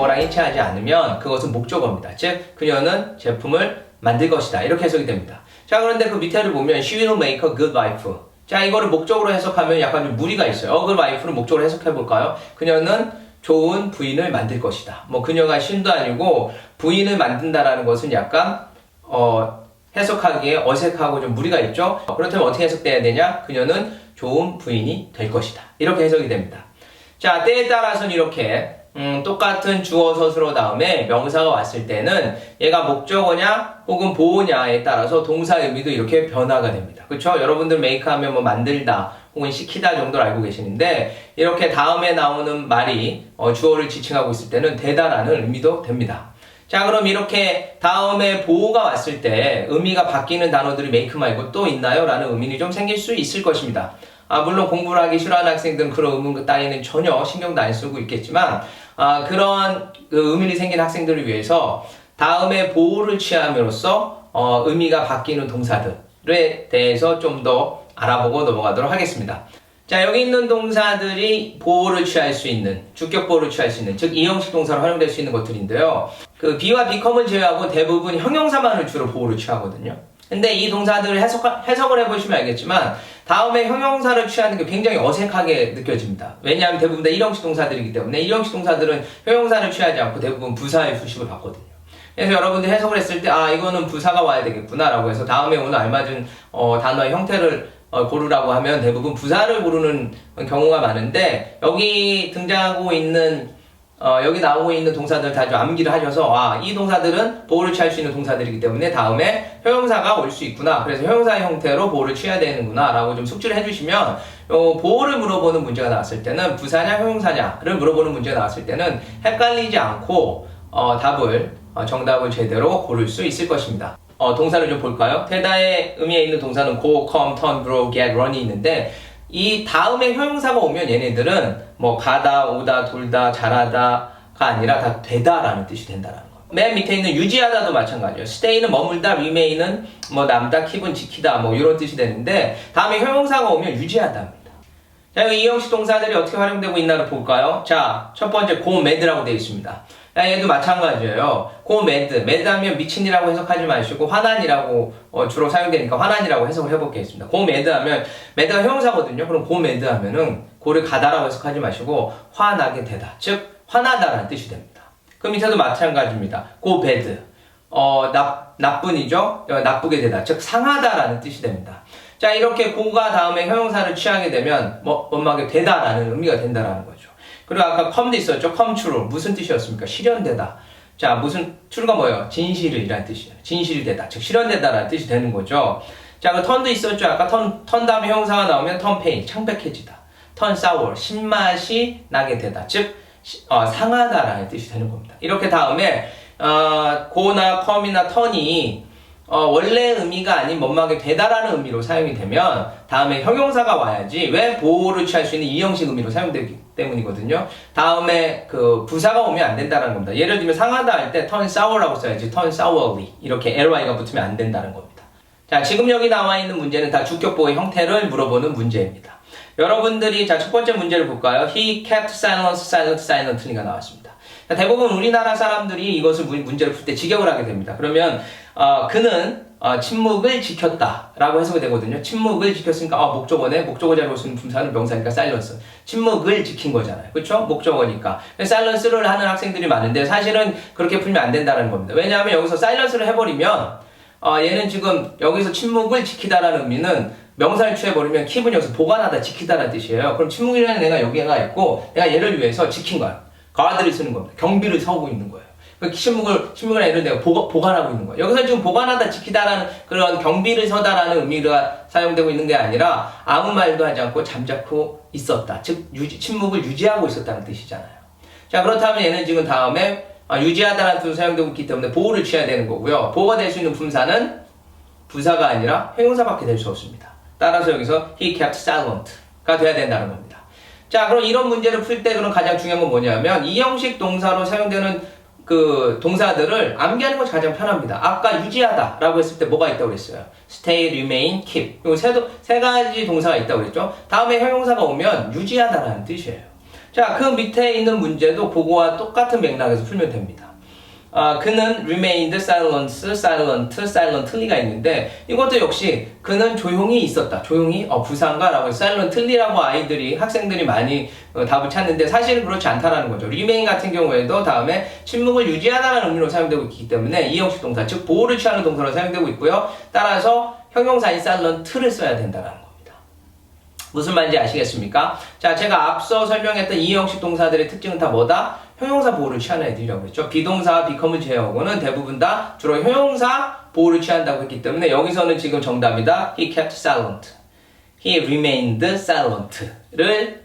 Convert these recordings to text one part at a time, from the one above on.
주어랑 일치하지 않으면 그것은 목적어입니다. 즉 그녀는 제품을 만들 것이다. 이렇게 해석이 됩니다. 자 그런데 그 밑에를 보면 she will make a good wife. 자 이거를 목적으로 해석하면 약간 좀 무리가 있어요. a good wife를 목적으로 해석해 볼까요? 그녀는 좋은 부인을 만들 것이다. 뭐 그녀가 신도 아니고 부인을 만든다라는 것은 약간 어 해석하기에 어색하고 좀 무리가 있죠. 그렇다면 어떻게 해석돼야 되냐? 그녀는 좋은 부인이 될 것이다. 이렇게 해석이 됩니다. 자, 때에 따라서는 이렇게 음, 똑같은 주어 서술어 다음에 명사가 왔을 때는 얘가 목적어냐 혹은 보호냐에 따라서 동사 의미도 이렇게 변화가 됩니다. 그렇죠? 여러분들 메이크 하면 뭐 만들다 혹은 시키다 정도를 알고 계시는데 이렇게 다음에 나오는 말이 어, 주어를 지칭하고 있을 때는 되다라는 의미도 됩니다. 자, 그럼 이렇게 다음에 보호가 왔을 때 의미가 바뀌는 단어들이 메이크 말고 또 있나요? 라는 의미는 좀 생길 수 있을 것입니다. 아, 물론 공부를 하기 싫어하는 학생들은 그런 의문 따위는 전혀 신경도 안 쓰고 있겠지만, 아, 그런 그 의미를 생긴 학생들을 위해서 다음에 보호를 취함으로써 어, 의미가 바뀌는 동사들에 대해서 좀 더 알아보고 넘어가도록 하겠습니다. 자, 여기 있는 동사들이 보호를 취할 수 있는, 주격 보호를 취할 수 있는, 즉, 이형식 동사로 활용될 수 있는 것들인데요. 그, be와 become을 제외하고 대부분 형용사만을 주로 보호를 취하거든요. 근데 이 동사들을 해석, 해석을 해보시면 알겠지만, 다음에 형용사를 취하는 게 굉장히 어색하게 느껴집니다. 왜냐하면 대부분 다 일형식 동사들이기 때문에, 일형식 동사들은 형용사를 취하지 않고 대부분 부사의 수식을 받거든요. 그래서 여러분들이 해석을 했을 때, 아, 이거는 부사가 와야 되겠구나라고 해서 다음에 오늘 알맞은 어, 단어의 형태를 어, 고르라고 하면 대부분 부사를 고르는 경우가 많은데 여기 등장하고 있는 어, 여기 나오고 있는 동사들 다 좀 암기를 하셔서 아, 이 동사들은 보호를 취할 수 있는 동사들이기 때문에 다음에 형용사가 올 수 있구나. 그래서 형용사의 형태로 보호를 취해야 되는구나. 라고 좀 숙지를 해주시면 어, 보호를 물어보는 문제가 나왔을 때는 부사냐 형용사냐를 물어보는 문제가 나왔을 때는 헷갈리지 않고 어, 답을 어, 정답을 제대로 고를 수 있을 것입니다. 어, 동사를 좀 볼까요? 테다의 의미에 있는 동사는 go, come, turn, grow, get, run이 있는데 이 다음에 형용사가 오면 얘네들은 뭐 가다, 오다, 돌다, 잘하다가 아니라 다 되다라는 뜻이 된다라는 거. 맨 밑에 있는 유지하다도 마찬가지예요. stay는 머물다, remain은 뭐 남다, keep은 지키다 뭐 이런 뜻이 되는데 다음에 형용사가 오면 유지하다입니다. 자, 이형식 동사들이 어떻게 활용되고 있나를 볼까요? 자, 첫 번째 go mad라고 되어 있습니다. 야, 얘도 마찬가지예요. go mad. mad 하면 미친이라고 해석하지 마시고 화난이라고 어, 주로 사용되니까 화난이라고 해석을 해보겠습니다. go mad 하면 mad가 형용사거든요. 그럼 go mad 하면은 고를 가다라고 해석하지 마시고 화나게 되다. 즉 화나다라는 뜻이 됩니다. 그 밑에도 마찬가지입니다. go bad. 어, 나, 나쁜이죠? 어, 나쁘게 되다. 즉 상하다라는 뜻이 됩니다. 자, 이렇게 고가 다음에 형용사를 취하게 되면 뭐 원막에 되다라는 의미가 된다라는 거죠. 그리고 아까 come도 있었죠. come true. 무슨 뜻이었습니까? 실현되다. 자, 무슨 true가 뭐예요? 진실이라는 뜻이에요. 진실이 되다. 즉 실현되다라는 뜻이 되는 거죠. 자, 그 turn도 있었죠. 아까 turn, turn 다음에 형용사가 나오면 turn pain, 창백해지다. turn sour, 신맛이 나게 되다. 즉 시- 어, 상하다라는 뜻이 되는 겁니다. 이렇게 다음에 어, go나 come이나 turn이 어, 원래 의미가 아닌 뭔막에 되다라는 의미로 사용이 되면 다음에 형용사가 와야지 왜 보호를 취할 수 있는 이형식 의미로 사용되기 때문이거든요. 다음에 그 부사가 오면 안 된다는 겁니다. 예를 들면 상하다 할 때 turn sour라고 써야지 turn sourly 이렇게 ly가 붙으면 안 된다는 겁니다. 자, 지금 여기 나와 있는 문제는 다 주격보의 형태를 물어보는 문제입니다. 여러분들이 자, 첫 번째 문제를 볼까요? He kept silence, silent, silently가 나왔습니다. 자, 대부분 우리나라 사람들이 이것을 문- 문제를 풀 때 직역을 하게 됩니다. 그러면 어, 그는 어, 침묵을 지켰다라고 해석이 되거든요. 침묵을 지켰으니까 아, 목적어네. 목적어 자리로 쓰는 분사는 명사니까 silence. 침묵을 지킨 거잖아요. 그렇죠? 목적어니까. silence를 하는 학생들이 많은데 사실은 그렇게 풀면 안 된다는 겁니다. 왜냐하면 여기서 silence를 해버리면 어, 얘는 지금 여기서 침묵을 지키다라는 의미는 명사를 취해버리면 keep은 여기서 보관하다, 지키다라는 뜻이에요. 그럼 침묵이라는 애가 여기가 있고 내가 얘를 위해서 지킨 거야. 가드를 쓰는 겁니다. 경비를 서고 있는 거예요. 그 침묵을, 침묵을 애를 내가 보관, 보관 하고 있는 거예요. 여기서 지금 보관하다, 지키다라는 그런 경비를 서다라는 의미가 사용되고 있는 게 아니라 아무 말도 하지 않고 잠자코 있었다. 즉, 유지, 침묵을 유지하고 있었다는 뜻이잖아요. 자, 그렇다면 얘는 지금 다음에 아, 유지하다라는 뜻으로 사용되고 있기 때문에 보호를 취해야 되는 거고요. 보호가 될 수 있는 분사는 부사가 아니라 형용사밖에 될 수 없습니다. 따라서 여기서 he kept silent가 돼야 된다는 겁니다. 자, 그럼 이런 문제를 풀 때 그럼 가장 중요한 건 뭐냐면 이 형식 동사로 사용되는 그 동사들을 암기하는 것이 가장 편합니다. 아까 유지하다라고 했을 때 뭐가 있다고 그랬어요? stay, remain, keep. 이거 세, 도- 세 가지 동사가 있다고 그랬죠? 다음에 형용사가 오면 유지하다라는 뜻이에요. 자, 그 밑에 있는 문제도 그거와 똑같은 맥락에서 풀면 됩니다. 아, 그는 remained silent, silent, silently가 있는데 이것도 역시 그는 조용히 있었다. 조용히 어, 부산가라고 silently라고 아이들이 학생들이 많이 어, 답을 찾는데 사실은 그렇지 않다라는 거죠. remain 같은 경우에도 다음에 침묵을 유지하다라는 의미로 사용되고 있기 때문에 이 형식 동사, 즉 보호를 취하는 동사로 사용되고 있고요. 따라서 형용사인 silent를 써야 된다라는. 무슨 말인지 아시겠습니까? 자, 제가 앞서 설명했던 이 형식 동사들의 특징은 다 뭐다? 형용사 보호를 취하는 애들이라고 했죠. 비동사, become을 제외하고는 대부분 다 주로 형용사 보호를 취한다고 했기 때문에 여기서는 지금 정답이다. He kept silent. He remained silent를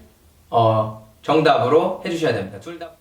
어, 정답으로 해주셔야 됩니다. 둘 다.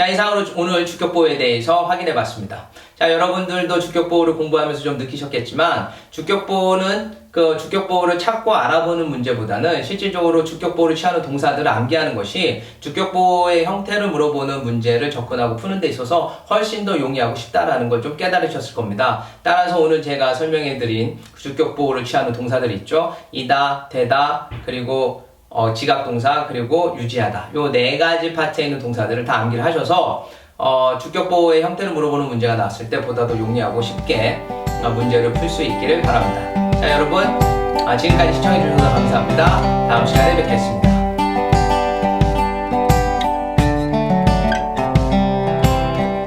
자, 이상으로 오늘 주격보호에 대해서 확인해 봤습니다. 자, 여러분들도 주격보호를 공부하면서 좀 느끼셨겠지만, 주격보호는 그 주격보호를 찾고 알아보는 문제보다는 실질적으로 주격보호를 취하는 동사들을 암기하는 것이 주격보호의 형태를 물어보는 문제를 접근하고 푸는 데 있어서 훨씬 더 용이하고 쉽다라는 걸 좀 깨달으셨을 겁니다. 따라서 오늘 제가 설명해 드린 주격보호를 취하는 동사들 있죠. 이다, 되다, 그리고 어, 지각 동사 그리고 유지하다 요 네 가지 파트에 있는 동사들을 다 암기를 하셔서 어, 주격 보호의 형태를 물어보는 문제가 나왔을 때 보다 더 용이하고 쉽게 어, 문제를 풀 수 있기를 바랍니다. 자 여러분 아, 지금까지 시청해 주셔서 감사합니다. 다음 시간에 뵙겠습니다.